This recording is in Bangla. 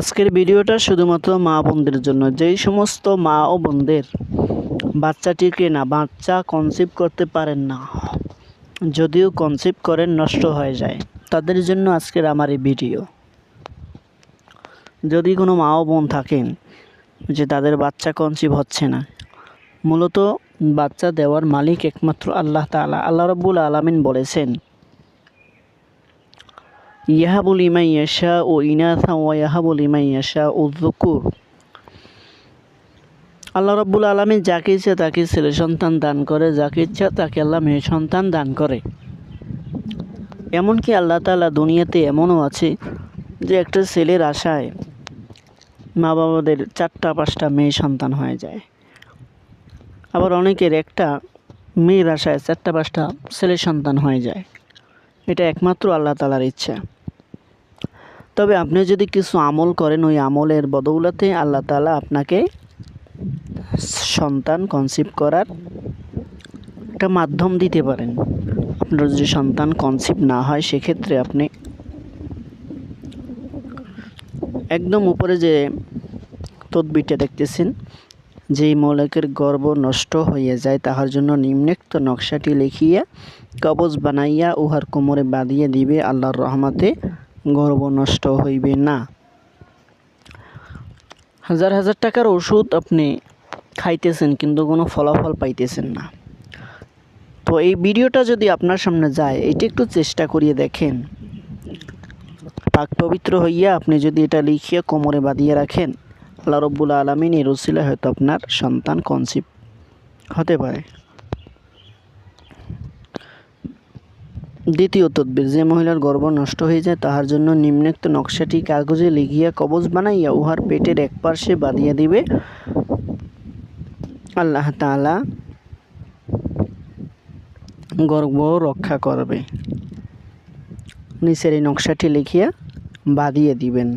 আজকের ভিডিওটা শুধুমাত্র মা বোনদের জন্য, যেই সমস্ত মা ও বোনদের বাচ্চাটিকে না বাচ্চা কনসিভ করতে পারেন না, যদিও কনসিভ করেন নষ্ট হয়ে যায়, তাদের জন্য আজকের আমার এই ভিডিও। যদি কোনো মা ও বোন থাকেন যে তাদের বাচ্চা কনসিভ হচ্ছে না, মূলত বাচ্চা দেওয়ার মালিক একমাত্র আল্লাহ তাআলা। আল্লাহ রব্বুল আলামিন বলেছেন ইয়াহাবুল ইমাই ইয়াশা ও ইনাথা ও ও জুকুর আল্লাহ রব্বুল আলমী যাকে ইচ্ছা তাকে ছেলে সন্তান দান করে, যাকে ইচ্ছা তাকে আল্লাহ মেয়ে সন্তান দান করে। এমনকি আল্লাহ তালা দুনিয়াতে এমনও আছে যে একটা ছেলের আশায় মা বাবাদের চারটা পাঁচটা মেয়ে সন্তান হয়ে যায়। আবার অনেকের একটা মেয়ের আশায় চারটা পাঁচটা ছেলে সন্তান হয়ে যায়। এটা একমাত্র আল্লাহ তালার ইচ্ছা। তবে আপনি যদি কিছু আমল করেন, ওই আমলের বদৌলতে আল্লাহ তালা আপনাকে সন্তান কনসিভ করার একটা মাধ্যম দিতে পারেন। আপনার যদি সন্তান কনসিভ না হয়, সেক্ষেত্রে আপনি একদম উপরে যে তদবিরটা দেখতেছেন, যেই মৌলিকের গর্ব নষ্ট হইয়া যায়, তাহার জন্য নিম্নেক্ত নকশাটি লিখিয়া কবজ বানাইয়া উহার কোমরে বাঁধিয়ে দিবে আল্লাহর রহমতে। গর্ভ নষ্ট হইবে না। হাজার হাজার টাকার ওষুধ আপনি খাইতেছেন কিন্তু কোনো ফলাফল পাইতেছেন না। তো এই ভিডিওটা যদি আপনার সামনে যায়, এটা একটু চেষ্টা করিয়ে দেখেন। পাক পবিত্র হইয়া আপনি যদি এটা লিখিয়ে কোমরে বাঁধিয়ে রাখেন, আল্লাহ রব্বুল আলমিন এর হয়তো আপনার সন্তান কনসিভ হতে পারে। দ্বিতীয় তদ্বির, যে মহিলার গর্ভ নষ্ট হয়ে যায় তাহার জন্য নিম্নোক্ত নকশাটি কাগজে লিখিয়া কবজ বানাইয়া উহার পেটের এক পার্শ্বে বাঁধিয়া দিবে। আল্লাহ তালা গর্ভ রক্ষা করবে। নিচের এই নকশাটি লিখিয়া বাঁধিয়ে দিবেন।